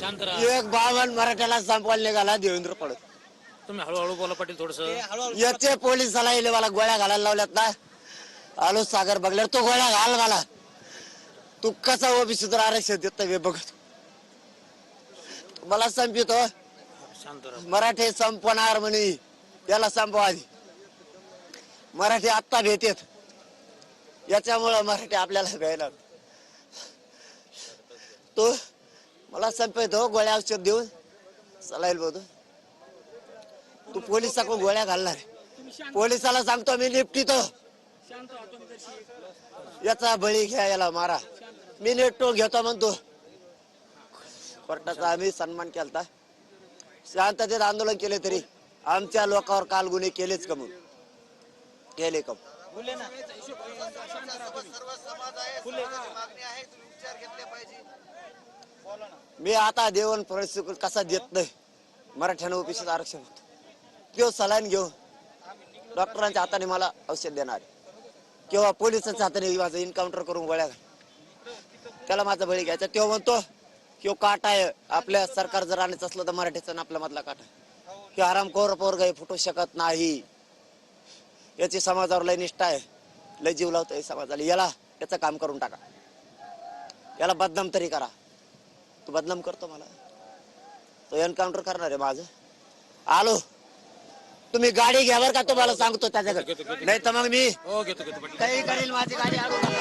शांत राहा. एक बावन मराठ्याला संपवायला निघाला देवेंद्र पडत तुम्ही हळूहळू बोला पाटील थोडस. याचे पोलिसाला इले मला गोळ्या घालायला लावल्यात ना. आलो सागर बघल्यावर तो गोळ्या घाल मला. तू कसा ओबीसी आरक्षण देत नाही बघत मला संपितो शांत राहा. मराठी संपणार म्हणे. त्याला संपवा आधी. मराठी आत्ता भेटेत. याच्यामुळं मराठी आपल्याला घ्यायला तो मला संपवतो गोळ्या औषध देऊन. चालायला बोलतो तू पोलिसाकडून गोळ्या घालणार. पोलिसाला सांगतो मी निपटितो याचा बळी घ्या याला मारा. मी नेटो घेतो म्हणतो. कोर्टाचा आम्ही सन्मान केलता. शांततेत आंदोलन केले तरी आमच्या लोकांवर काल गुन्हे केलेच का मग केले का मी आता देवन परिस्थिती कसा देत नाही. मराठ्यानं ओबीसीचं आरक्षण होतं. किंवा सलाईन घेऊन डॉक्टरांच्या हाताने मला औषध देणार किंवा पोलिसांच्या हाताने माझं एन्काउंटर करून गोळ्या त्याला माझा बळी घ्यायचा. तेव्हा म्हणतो किंवा काटा आहे. आपल्या सरकार जर आणायचं असलं तर मराठीचा आपल्या मधला काटा. की आराम कोर पोर हे फुटू शकत नाही. याची समाजावर लय निष्ठा आहे. लय जीव लावतोय समाजाला. याला याचं काम करून टाका. याला बदनाम तरी करा. तू बदनाम करतो मला. तो एन्काउंटर करणार आहे माझं. आलो. तुम्ही गाडी घ्या बरं का तुम्हाला सांगतो त्याच्याकडे? नाही तर मग मी हो घेतो घेतो पाटील काही करेल माझी गाडी नका.